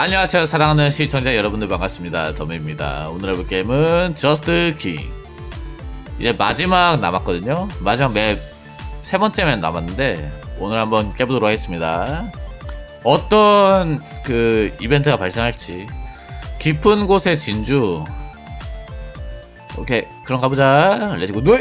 안녕하세요. 사랑하는 시청자 여러분들 반갑습니다. 더메입니다. 오늘 해볼 게임은 저스트 킹 이제 마지막 남았거든요. 마지막 맵 세 번째 맵 남았는데 오늘 한번 깨보도록 하겠습니다. 어떤 그 이벤트가 발생할지 깊은 곳의 진주. 오케이 그럼 가보자. 렛츠고 누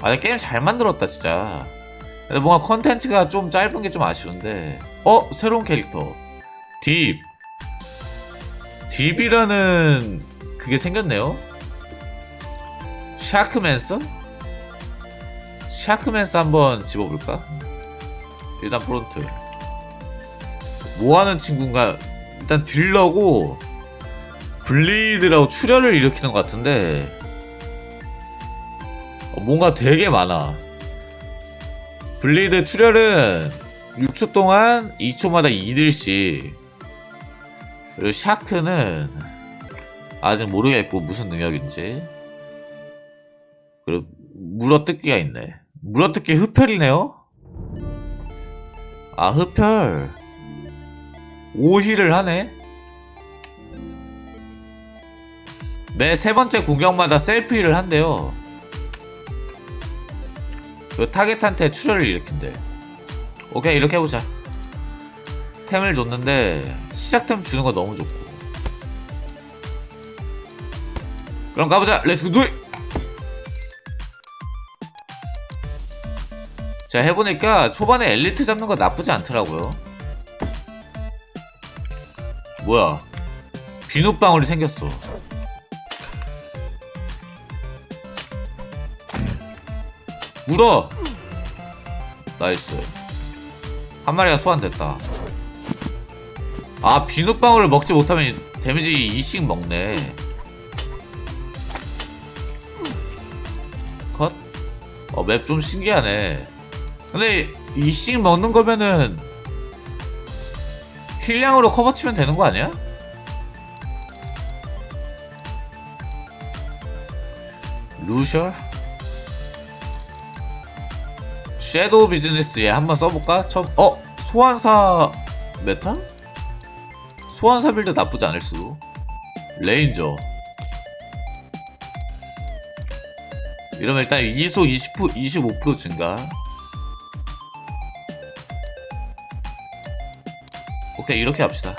아, 근데 게임 잘 만들었다, 진짜. 근데 뭔가 컨텐츠가 좀 짧은 게 좀 아쉬운데. 어? 새로운 캐릭터. 딥. 딥이라는 그게 생겼네요? 샤크맨서? 샤크맨서 한번 집어볼까? 일단 프론트. 뭐 하는 친구인가? 일단 딜러고, 블리드라고 출혈을 일으키는 것 같은데, 어, 뭔가 되게 많아. 블리드 출혈은 6초 동안 2초마다 2딜씩. 그리고 샤크는 아직 모르겠고 무슨 능력인지. 그리고 물어뜯기가 있네. 물어뜯기 흡혈이네요? 아, 흡혈. 5힐을 하네? 매 세 번째 공격마다 셀프 힐을 한대요. 그 타겟한테 출혈을 일으킨대. 오케이 이렇게 해보자. 템을 줬는데 시작템 주는 거 너무 좋고. 그럼 가보자. 렛츠고 두잇. 자 해보니까 초반에 엘리트 잡는 거 나쁘지 않더라고요. 뭐야? 비눗방울이 생겼어. 물어! 나이스. 한 마리가 소환됐다. 아, 비눗방울을 먹지 못하면 데미지 2씩 먹네. 컷? 어, 맵 좀 신기하네. 근데 2씩 먹는 거면은 힐량으로 커버 치면 되는 거 아니야? 루셔? 섀도우 비즈니스 얘 한번 써볼까? 처음 어? 소환사 메타? 소환사 빌드 나쁘지 않을 수도. 레인저. 이러면 일단 이소 20% 25% 증가. 오케이 이렇게 합시다.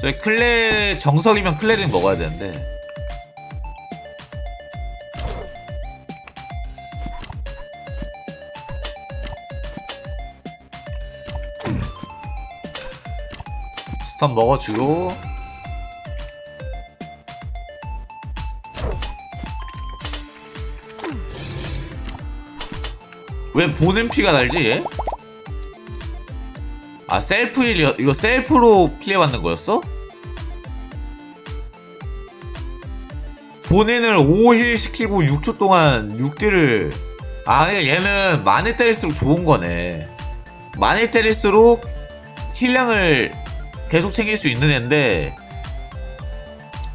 저희 클레 정석이면 클레린 먹어야 되는데 스턴 먹어주고 왜 보는 피가 날지 얘? 아 셀프 힐 이거 셀프로 피해받는 거였어? 본인을 5힐 시키고 6초 동안 6딜을 아 얘는 많이 때릴수록 좋은 거네 많이 때릴수록 힐량을 계속 챙길 수 있는 애인데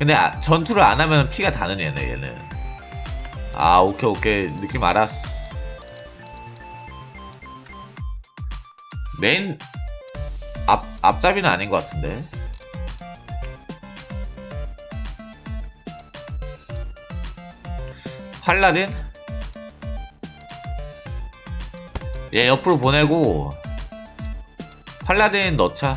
근데 아, 전투를 안 하면 피가 다는 애네 얘는. 아 오케이 오케이. 느낌 알았어 메인 앞 앞잡이는 아닌 것 같은데. 팔라딘? 얘 옆으로 보내고 팔라딘 넣자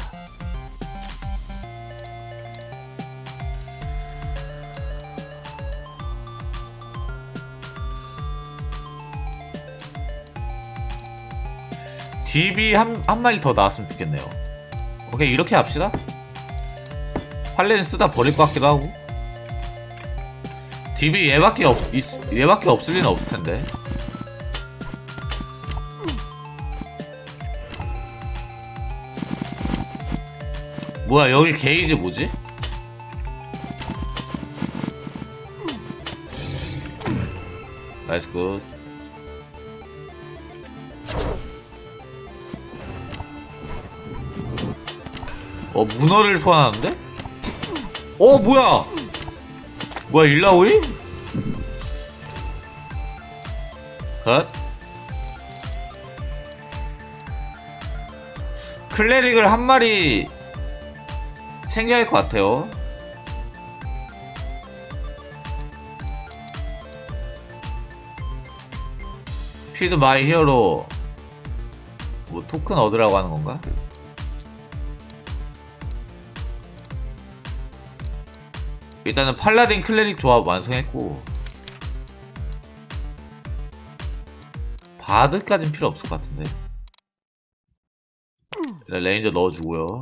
딥이 한, 한 마리 더 나왔으면 좋겠네요. 오케이, 이렇게 합시다. 팔레는 쓰다 버릴 것 같기도 하고. 딥이 얘밖에 없, 있, 얘밖에 없을 리는 없을 텐데. 뭐야, 여기 게이지 뭐지? 나이스 굿. 어 문어를 소환하는데? 어 뭐야? 뭐야 일라오이? 컷. 클레릭을 한 마리 챙겨야 할 것 같아요. 피드 마이 히어로 뭐 토큰 얻으라고 하는 건가? 일단은 팔라딘 클레릭 조합 완성했고 바드까진 필요 없을 것 같은데. 일단 레인저 넣어주고요.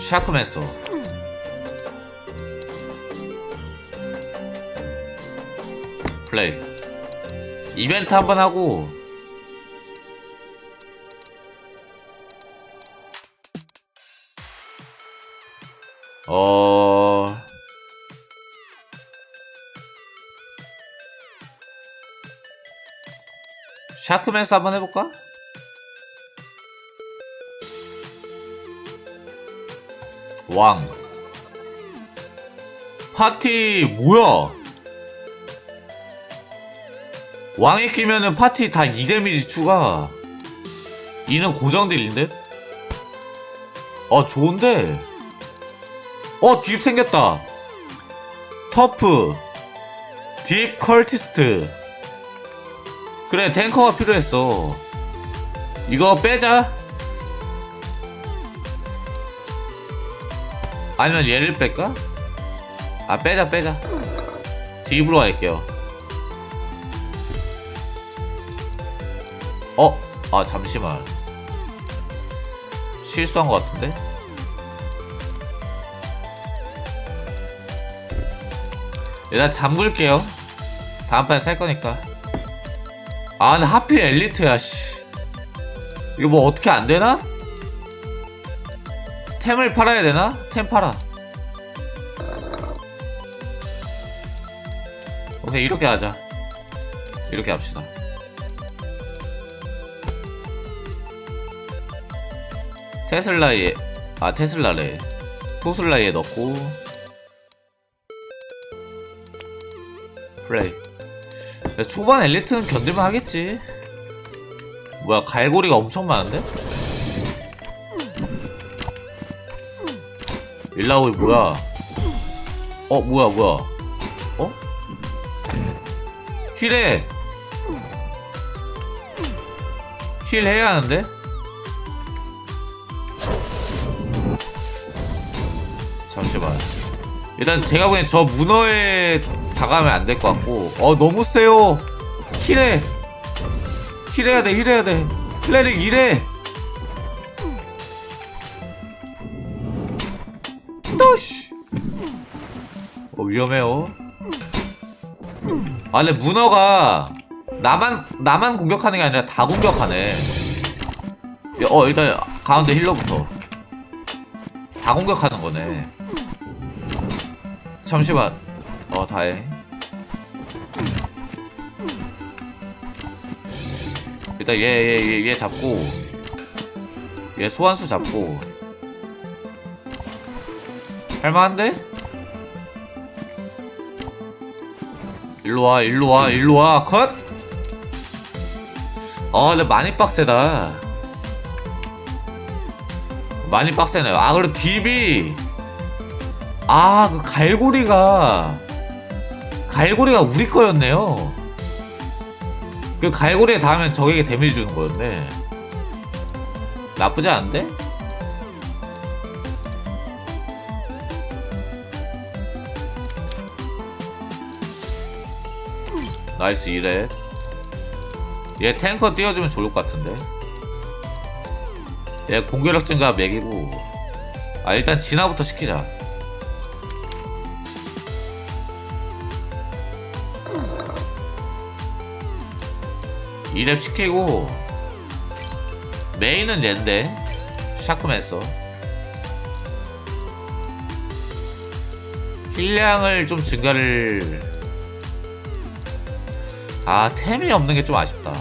샤크맨서 플레이. 이벤트 한번 하고 어. 샤크맨스 한번 해볼까? 왕. 파티 뭐야? 왕에 끼면은 파티 다 2데미지 추가. 2는 고정 딜인데? 어 좋은데 어 딥 생겼다. 터프. 딥 컬티스트. 그래 탱커가 필요했어. 이거 빼자. 아니면 얘를 뺄까? 아 빼자 빼자. 딥으로 할게요. 어? 아 잠시만. 실수한 것 같은데? 일단 잠글게요. 다음 판에 살 거니까. 아 근데 하필 엘리트야 씨. 이거 뭐 어떻게 안 되나? 템을 팔아야 되나? 템 팔아. 오케이 이렇게 하자. 이렇게 합시다. 테슬라에 아 테슬라래 토슬라에 넣고 플레이 야, 초반 엘리트는 견딜만 하겠지 뭐야 갈고리가 엄청 많은데? 일라오이 뭐야 어 뭐야 뭐야 어? 힐해 힐 해야 하는데? 잠시만 일단 제가 보기엔 저 문어에 다가면 안 될 것 같고. 어 너무 세요. 힐해. 힐해야 돼 힐해야 돼. 클레릭 힐해. 또씨. 어 위험해요. 아 근데 문어가 나만 나만 공격하는 게 아니라 다 공격하네. 야, 어 일단 가운데 힐러부터. 다 공격하는 거네. 잠시만 어 다행 일단 얘 얘 얘 얘 잡고 얘 소환수 잡고. 할만한데? 일로와 일로와 일로와 컷! 어 근데 많이 빡세다. 많이 빡세네요 아 그리고 딥이. 아그 갈고리가 갈고리가 우리 거였네요. 그 갈고리에 닿으면 적에게 데미지 주는 거였네. 나쁘지 않은데? 나이스 이래. 얘 탱커 띄워주면 좋을 것 같은데. 얘 공격력 증가 맥이고. 아 일단 진화부터 시키자 이랩 시키고 메인은 얘인데. 샤크맨서 힐량을 좀 증가를 아 템이 없는 게 좀 아쉽다.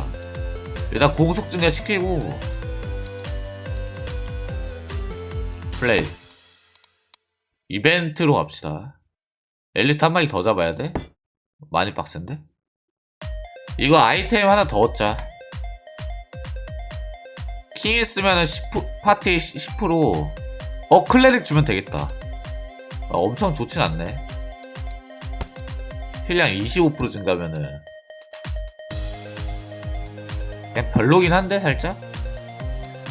일단 공속 증가 시키고 플레이. 이벤트로 갑시다. 엘리트 한 마리 더 잡아야 돼? 많이 빡센데? 이거 아이템 하나 더 얻자. 킹 있으면은 10% 파티 10% 어, 클레릭 주면 되겠다. 아, 엄청 좋진 않네. 힐량 25% 증가면은 그냥 별로긴 한데 살짝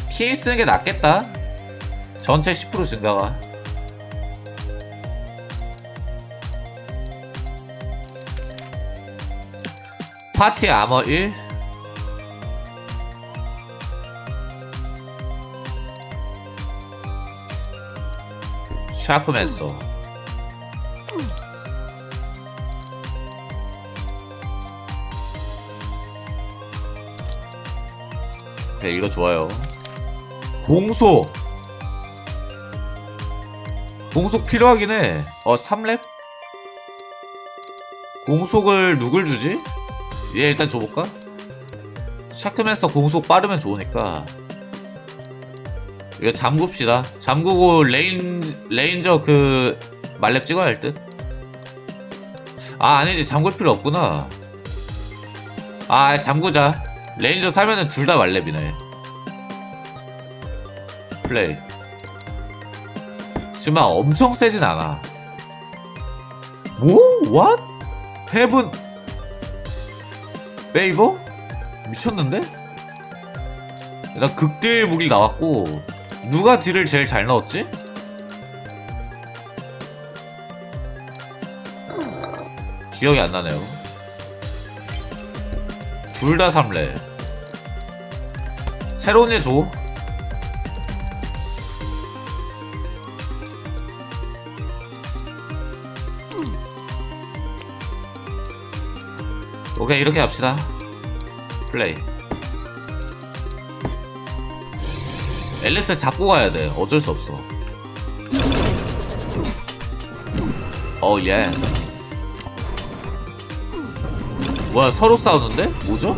킹 쓰는 게 낫겠다. 전체 10% 증가가. 파티 아머 1 샤크맨서 네 이거 좋아요. 공속 공속 필요하긴 해어 3렙? 공속을 누굴 주지? 얘 일단 줘볼까? 샤크맨서 공속 빠르면 좋으니까. 이거 잠굽시다. 잠그고 레인 레인저 그 말렙 찍어야 할 듯? 아 아니지. 잠글 필요 없구나. 아 잠그자. 레인저 살면은 둘 다 말렙이네. 플레이. 지금 막 엄청 세진 않아. 뭐? 왓? 헤븐 페이버? 미쳤는데? 나 극딜 무기 나왔고 누가 딜을 제일 잘 넣었지? 기억이 안 나네요 둘 다 3레 새로운 애 줘. 오케이 이렇게 합시다. 플레이. 엘리트 잡고 가야 돼. 어쩔 수 없어. 어 예스. 뭐야 서로 싸우는데? 뭐죠?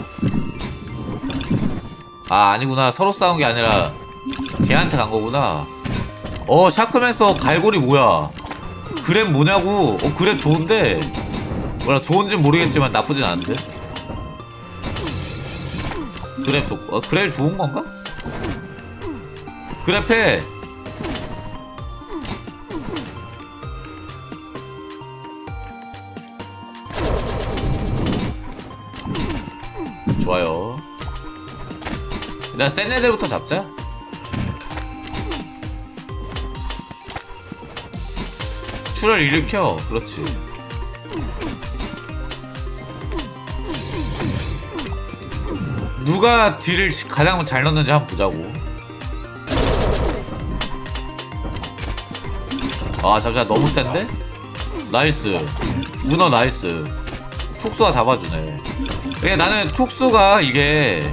아 아니구나. 서로 싸운 게 아니라 걔한테 간 거구나. 어 샤크맨서 갈고리 뭐야? 그랩 뭐냐고? 어 그랩 좋은데 뭐라 좋은진 모르겠지만 나쁘진 않은데? 그랩 좋 어, 그랩 좋은 건가? 해 좋아요. 일단 센 애들부터 잡자. 출혈 일으켜. 그렇지 누가 딜을 가장 잘 넣는지 한번 보자고. 아 잠시만. 너무 센데? 나이스. 문어 나이스. 촉수가 잡아주네. 이게 나는 촉수가 이게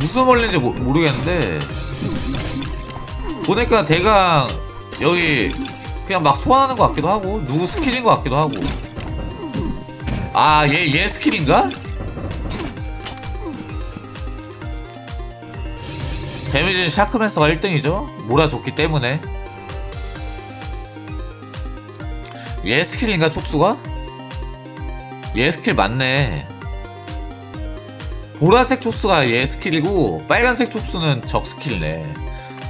무슨 원리인지 모, 모르겠는데. 보니까 대강 여기 그냥 막 소환하는 것 같기도 하고 누구 스킬인 것 같기도 하고. 아얘얘 스킬인가? 데미지는 샤크맨서가 1등이죠? 몰아줬기 때문에. 얘 스킬인가 촉수가? 얘 스킬 맞네. 보라색 촉수가 얘 스킬이고 빨간색 촉수는 적 스킬이네.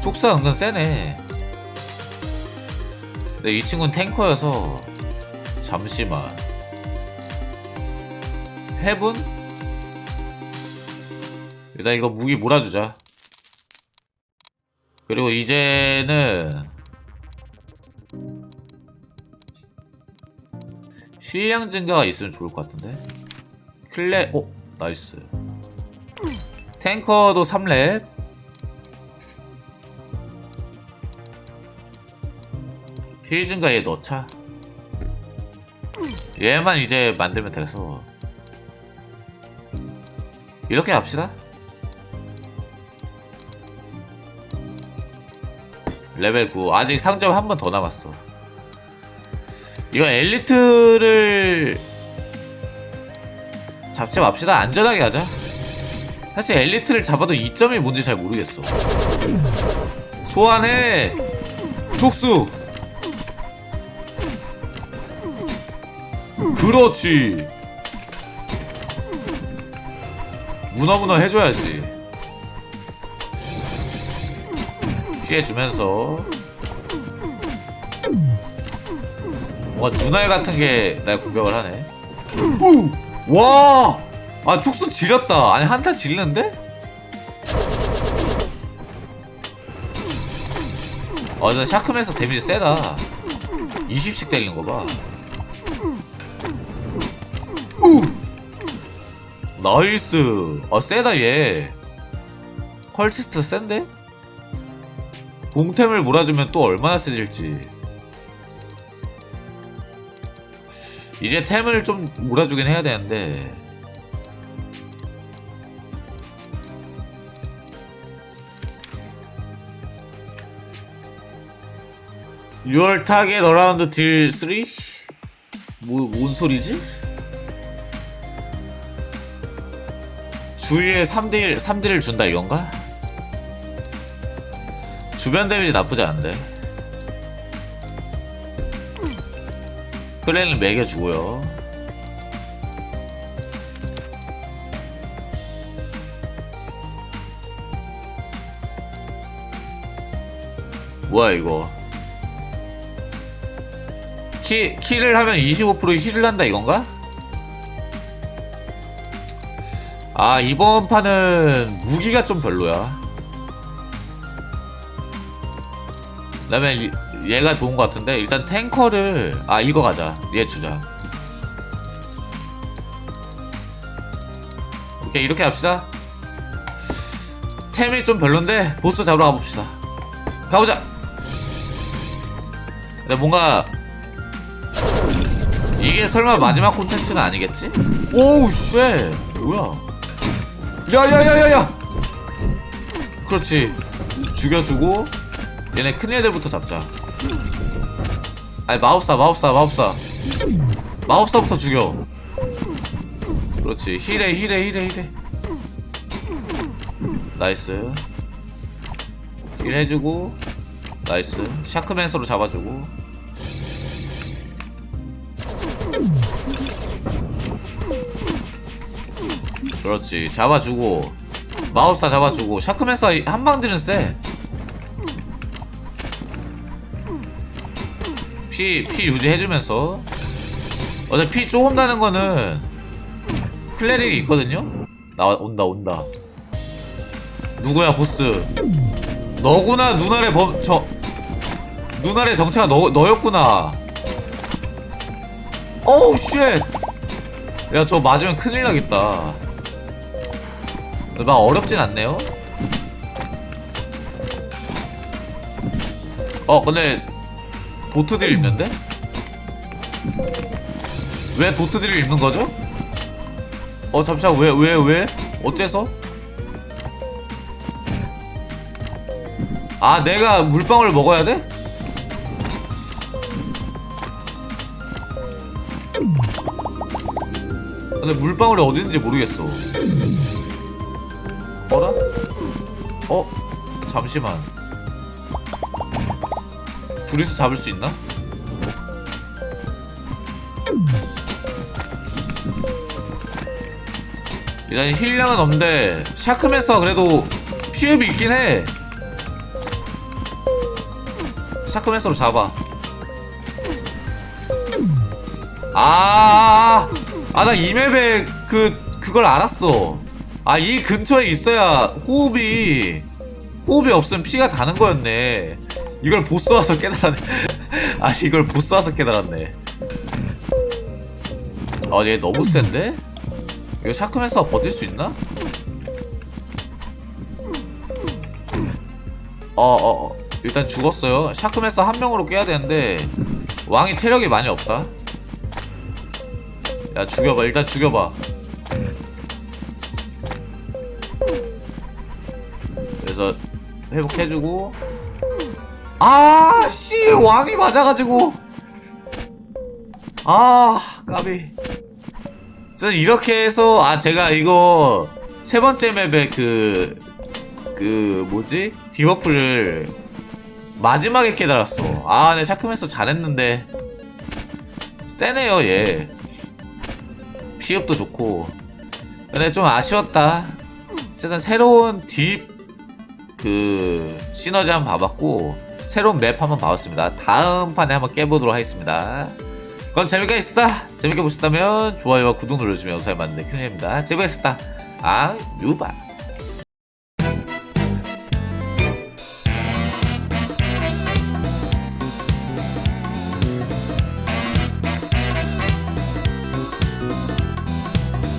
촉수가 은근 세네. 근데 이 친구는 탱커여서 잠시만. 해분? 일단 이거 무기 몰아주자 그리고 이제는 힐량 증가가 있으면 좋을 것 같은데? 클레 오 나이스. 탱커도 3렙. 힐 증가 얘 넣자. 얘만 이제 만들면 돼서. 이렇게 합시다 레벨 9 아직 상점 한 번 더 남았어. 이거 엘리트를 잡지 맙시다. 안전하게 하자. 사실 엘리트를 잡아도 이점이 뭔지 잘 모르겠어. 소환해. 촉수. 그렇지. 문어문어 해줘야지 피해주면서 뭔가 눈알 같은 게 날 공격을 하네 우! 와! 아 촉수 지렸다 아니 한타 지르는데? 어 근데 샤크맨서 데미지 세다 20씩 때리는 거봐 나이스 아 세다 얘 컬티스트 센데? 봉템을 몰아주면 또 얼마나 세질지 이제 템을 좀 몰아주긴 해야 되는데 Your target around 딜 3? 뭐, 뭔 소리지? 주위에 3딜, 3딜을 준다 이건가? 주변 데미지 나쁘지 않은데. 클랜을 매겨주고요. 뭐야 이거? 키, 킬을 하면 25% 힐을 한다 이건가? 아 이번 판은 무기가 좀 별로야 그 다음에 얘가 좋은 것 같은데 일단 탱커를 아 이거 가자. 얘 주자. 오케이 이렇게 합시다. 템이 좀 별론데 보스 잡으러 가봅시다. 가보자. 근데 뭔가 이게 설마 마지막 콘텐츠는 아니겠지? 오우 쉣. 뭐야? 야야야야야. 그렇지. 죽여주고 얘네 큰 애들부터 잡자. 아니 마법사 마법사 마법사. 마법사부터 죽여. 그렇지. 힐해 힐해 힐해 힐해. 나이스. 힐 해주고 나이스. 샤크맨서로 잡아주고. 그렇지. 잡아주고. 마법사 잡아주고. 샤크맨서 한방들은 쎄 피, 피 유지해주면서. 어차피 피 조금 나는 거는 클레릭이 있거든요? 나 온다 온다. 누구야 보스? 너구나 눈알의 범.. 저.. 눈알의 정체가 너, 너였구나. 어우 쉣 야 저 맞으면 큰일 나겠다. 막 어렵진 않네요. 어 근데 도트들 입는데? 왜 도트들을 입는 거죠? 어 잠시만 왜 왜 왜, 어째서? 아 내가 물방울 먹어야 돼? 근데 물방울이 어디 있는지 모르겠어 어라? 어? 잠시만 둘이서 잡을 수 있나? 일단 힐량은 없는데 샤크맨스터가 그래도 피흡이 있긴 해 샤크맨스터로 잡아 아, 아, 나이 맵에 그, 그걸 알았어. 아, 이 근처에 있어야 호흡이, 호흡이 없으면 피가 다는 거였네. 이걸 보스 와서 깨달았네. 아, 이걸 보스 와서 깨달았네. 아, 얘 너무 센데? 이거 샤크맨스가 버틸 수 있나? 어, 어, 어. 일단 죽었어요. 샤크맨스 한 명으로 깨야 되는데, 왕이 체력이 많이 없다. 야, 죽여봐. 일단 죽여봐. 그래서, 회복해주고. 아, 씨! 왕이 맞아가지고. 아, 까비. 저는 이렇게 해서, 아, 제가 이거, 세 번째 맵에 그, 그, 뭐지? 디버프를 마지막에 깨달았어. 아, 내 샤크맨서 잘했는데. 세네요, 얘. 피흡도 좋고 근데 좀 아쉬웠다 어쨌든 새로운 딥 그 시너지 한번 봐봤고 새로운 맵 한번 봐봤습니다. 다음 판에 한번 깨보도록 하겠습니다. 그럼 재밌게 했다. 재밌게 보셨다면 좋아요와 구독 눌러주시면 영상을 만드는 큰 힘입니다. 재밌게 했다. 아 유바